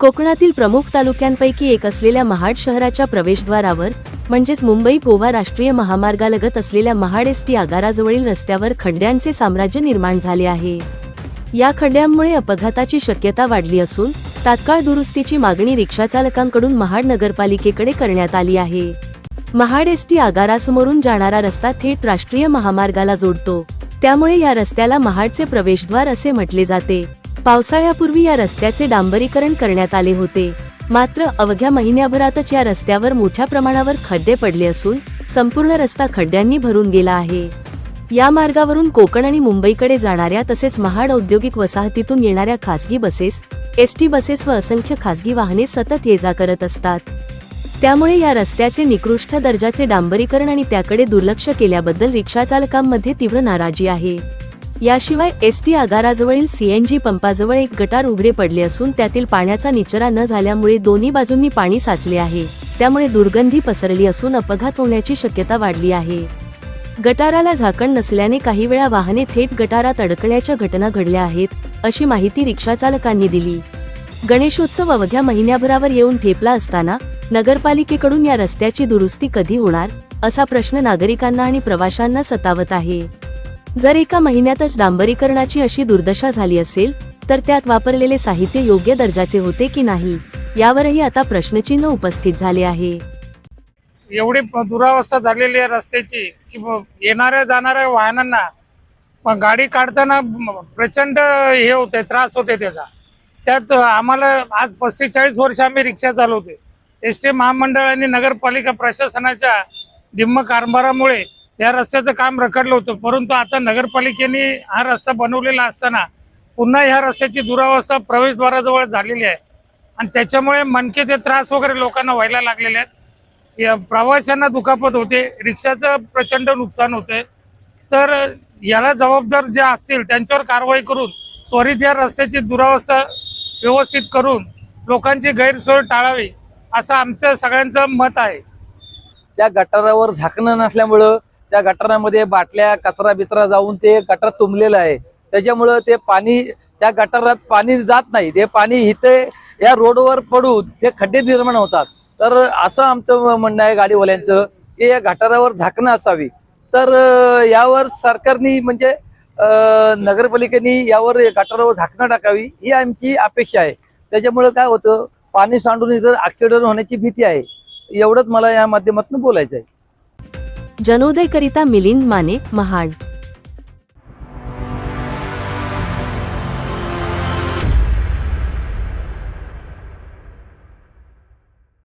कोकणातील प्रमुख तालुक्यांपैकी एक असलेल्या महाड शहराच्या प्रवेशद्वारावर म्हणजेच मुंबई गोवा राष्ट्रीय महामार्गालगत असलेल्या महाड एसटी आगाराजवळील रस्त्यावर खड्ड्यांचे साम्राज्य निर्माण झाले आहे. या खड्ड्यांमुळे अपघाताची शक्यता वाढली असून तात्काळ दुरुस्तीची मागणी रिक्षाचालकांकडून महाड नगरपालिकेकडे करण्यात आली आहे. महाड एसटी आगारासमोरून जाणारा रस्ता थेट राष्ट्रीय महामार्गाला जोडतो. त्यामुळे या रस्त्याला महाडचे प्रवेशद्वार असे म्हटले जाते. पावसाळ्यापूर्वी या रस्त्याचे डांबरीकरण करण्यात आले होते. मात्र अवघ्या महिन्याभरातच या रस्त्यावर मोठ्या प्रमाणावर खड्डे पडले असून संपूर्ण रस्ता खड्ड्यांनी भरून गेला आहे. या मार्गावरून कोकण आणि मुंबईकडे जाणाऱ्या तसेच महाड औद्योगिक वसाहतीतून येणाऱ्या खासगी बसेस एसटी बसेस व असंख्य खासगी वाहने सतत ये जा करत असतात. त्यामुळे या रस्त्याचे निकृष्ट दर्जाचे डांबरीकरण आणि त्याकडे दुर्लक्ष केल्याबद्दल रिक्षाचालकांमध्ये तीव्र नाराजी आहे. याशिवाय एसटी आगाराजवळील सीएनजी पंपाजवळ एक गटार उघडे पडले असून त्यातील पाण्याचा निचरा न झाल्यामुळे दोन्ही बाजूंनी पाणी साचले आहे. त्यामुळे दुर्गंधी पसरली असून अपघात होण्याची शक्यता वाढली आहे. गटाराला झाकण नसल्याने काही वेळा वाहने थेट गटारात अडकण्याच्या घटना घडल्या आहेत अशी माहिती रिक्षाचालकांनी दिली. गणेशोत्सव अवघ्या महिन्याभरावर येऊन ठेपला असताना नगरपालिकेकडून या रस्त्याची दुरुस्ती कधी होणार असा प्रश्न नागरिकांना आणि प्रवाशांना सतावत आहे. जर एका महिन्यातच डांबरीकरणाची अशी दुर्दशा झाली असेल तर त्यात वापरलेले साहित्य योग्य दर्जाचे होते की नाही यावरही आता प्रश्नचिन्ह उपस्थित झाले आहे. एवढी दुरावस्था झालेली आहे रस्त्याची की येणाऱ्या जाणाऱ्या वाहनांना गाडी काढताना प्रचंड हे होते त्रास होते त्याचा. त्यात आम्हाला आज पस्तीस चाळीस वर्ष आम्ही रिक्षा चालवते एस टी महामंडळ आणि नगरपालिका प्रशासनाच्या दिम्म कारभारामुळे या रस्त्याचं काम रखडलं होतं. परंतु आता नगरपालिकेने हा रस्ता बनवलेला असताना पुन्हा ह्या रस्त्याची दुरावस्था प्रवेशद्वाराजवळ झालेली आहे. आणि त्याच्यामुळे मनकेचे त्रास वगैरे लोकांना व्हायला लागलेले आहेत. या प्रवाशांना दुखापत होते रिक्षाचं प्रचंड नुकसान होते. तर याला जबाबदार जे असतील त्यांच्यावर कारवाई करून त्वरित या रस्त्याची दुरावस्था व्यवस्थित करून लोकांची गैरसोय टाळावी असं आमचं सगळ्यांचं मत आहे. त्या गटारावर झाकणं नसल्यामुळं त्या गटारामध्ये बाटल्या कचरा बिचरा जाऊन ते गटार तुंबलेलं आहे. त्याच्यामुळं ते पाणी त्या गटारात पाणी जात नाही. ते पाणी इथे या रोडवर पडून ते खड्डे निर्माण होतात. तर असं आमचं म्हणणं आहे गाडीवाल्यांचं की या गटारावर झाकणं असावी. तर यावर सरकारनी म्हणजे नगरपालिकेने यावर गटारावर झाकणं टाकावी ही आमची अपेक्षा आहे. त्याच्यामुळे काय होतं पाणी सांडून इथं ऍक्सिडेंट होण्याची भीती आहे. एवढंच मला या माध्यमातून बोलायचं आहे. जनोदयकरिता मिलिंद माने महाड.